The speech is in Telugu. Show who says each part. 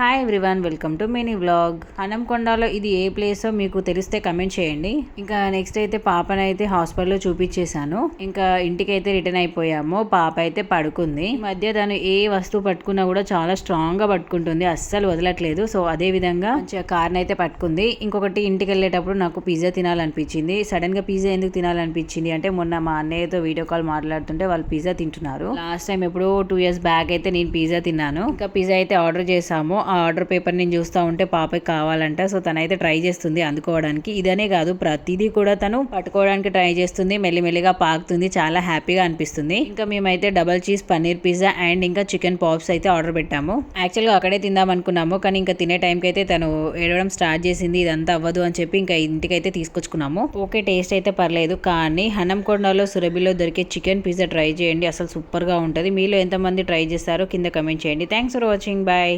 Speaker 1: Hi everyone welcome to mini vlog హనంకొండలో ఇది ఏ ప్లేసో మీకు తెలిస్తే కమెంట్ చేయండి. ఇంకా నెక్స్ట్ అయితే పాపనైతే హాస్పిటల్లో చూపించేశాను. ఇంకా ఇంటికి అయితే రిటర్న్ అయిపోయాము. పాప అయితే పడుకుంది. ఈ మధ్య తను ఏ వస్తువు పట్టుకున్నా కూడా చాలా స్ట్రాంగ్గా పట్టుకుంటుంది. అస్సలు వదలట్లేదు. సో అదే విధంగా మంచిగా కార్ని అయితే పట్టుకుంది. ఇంకొకటి ఇంటికి వెళ్ళేటప్పుడు నాకు పిజ్జా తినాలనిపించింది. సడన్గా పిజ్జా ఎందుకు తినాలనిపించింది అంటే మొన్న మా అన్నయ్యతో వీడియో కాల్ మాట్లాడుతుంటే వాళ్ళు పిజ్జా తింటున్నారు. లాస్ట్ టైం ఎప్పుడో టూ ఇయర్స్ బ్యాక్ అయితే నేను పిజ్జా తిన్నాను. ఇంకా పిజ్జా అయితే ఆర్డర్ చేసాము ఆ ఆర్డర్ పేపర్ నేను చూస్తూ ఉంటే పాపకి కావాలంట సో తనైతే ట్రై చేస్తుంది అందుకోవడానికి. ఇదనే కాదు ప్రతిదీ కూడా తను పట్టుకోవడానికి ట్రై చేస్తుంది మెల్లిమెల్లిగా పాకుతుంది చాలా హ్యాపీగా అనిపిస్తుంది. ఇంకా మేమైతే double cheese paneer pizza and ఇంకా చికెన్ పాప్స్ అయితే ఆర్డర్ పెట్టాము. యాక్చువల్గా అక్కడే తిందాం అనుకున్నాము కానీ ఇంకా తినే టైంకి అయితే తను ఏడవడం స్టార్ట్ చేసింది ఇదంతా అవ్వదు అని చెప్పి ఇంకా ఇంటికైతే తీసుకొచ్చుకున్నాము. ఓకే టేస్ట్ అయితే పర్లేదు కానీ హనంకొండలో సురభిలో దొరికే చికెన్ పిజ్జా ట్రై చేయండి అసలు సూపర్గా ఉంటుంది. మీలో ఎంతమంది ట్రై చేస్తారో కింద కమెంట్ చేయండి. Thanks for watching bye.